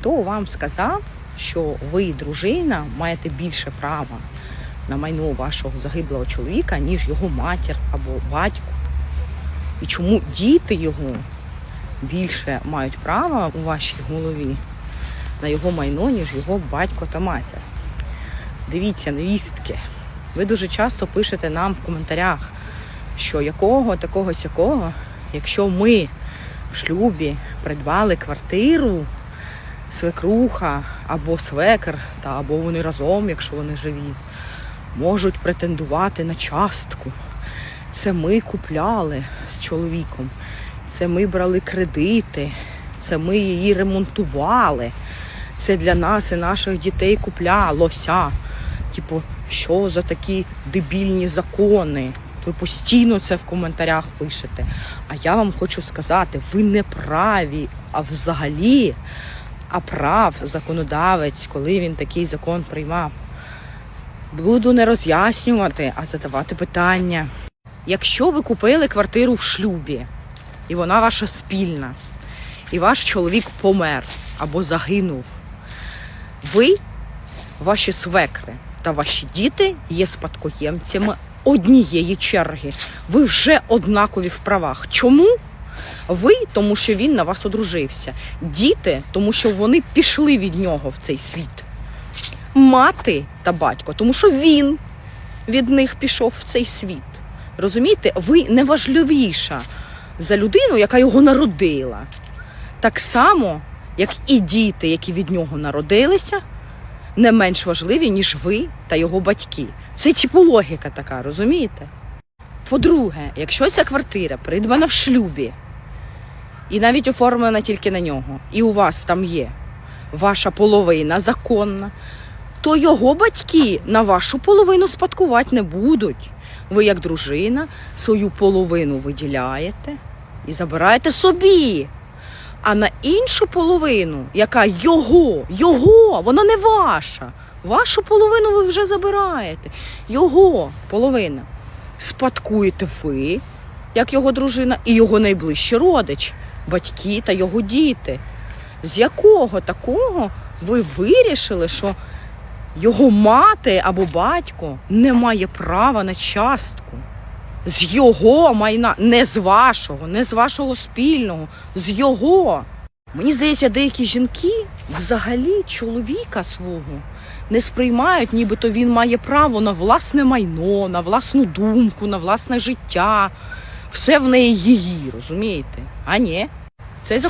хто вам сказав, що ви, дружина, маєте більше права на майно вашого загиблого чоловіка, ніж його матір або батько? І чому діти його більше мають права у вашій голові на його майно, ніж його батько та матір? Дивіться, невістки. Ви дуже часто пишете нам в коментарях, що якого такого сякого, якщо ми в шлюбі придбали квартиру, свекруха або свекер, та або вони разом, якщо вони живі, можуть претендувати на частку. Це ми купляли з чоловіком, це ми брали кредити, це ми її ремонтували. Це для нас і наших дітей куплялося. Типу, що за такі дебільні закони? Ви постійно це в коментарях пишете. А я вам хочу сказати, ви не праві, а взагалі, а прав законодавець, коли він такий закон приймав. Буду не роз'яснювати, а задавати питання. Якщо ви купили квартиру в шлюбі, і вона ваша спільна, і ваш чоловік помер або загинув, ви, ваші свекри та ваші діти є спадкоємцями однієї черги. Ви вже однакові в правах. Чому? Ви, тому що він на вас одружився. Діти, тому що вони пішли від нього в цей світ. Мати та батько, тому що він від них пішов в цей світ. Розумієте, ви не важливіша за людину, яка його народила. Так само, як і діти, які від нього народилися, не менш важливі, ніж ви та його батьки. Це типу логіка така, розумієте? По-друге, якщо ця квартира придбана в шлюбі і навіть оформлена тільки на нього, і у вас там є ваша половина законна, то його батьки на вашу половину спадкувати не будуть. Ви, як дружина, свою половину виділяєте і забираєте собі. А на іншу половину, яка його, його, вона не ваша. Вашу половину ви вже забираєте. Його половина. Спадкуєте ви, як його дружина, і його найближчі родич, батьки та його діти. З якого такого ви вирішили, що його мати або батько не має права на частку? З його майна, не з вашого, не з вашого спільного, з його. Мені здається, деякі жінки взагалі чоловіка свого не сприймають, нібито він має право на власне майно, на власну думку, на власне життя. Все в неї її, розумієте? А ні, цей закон.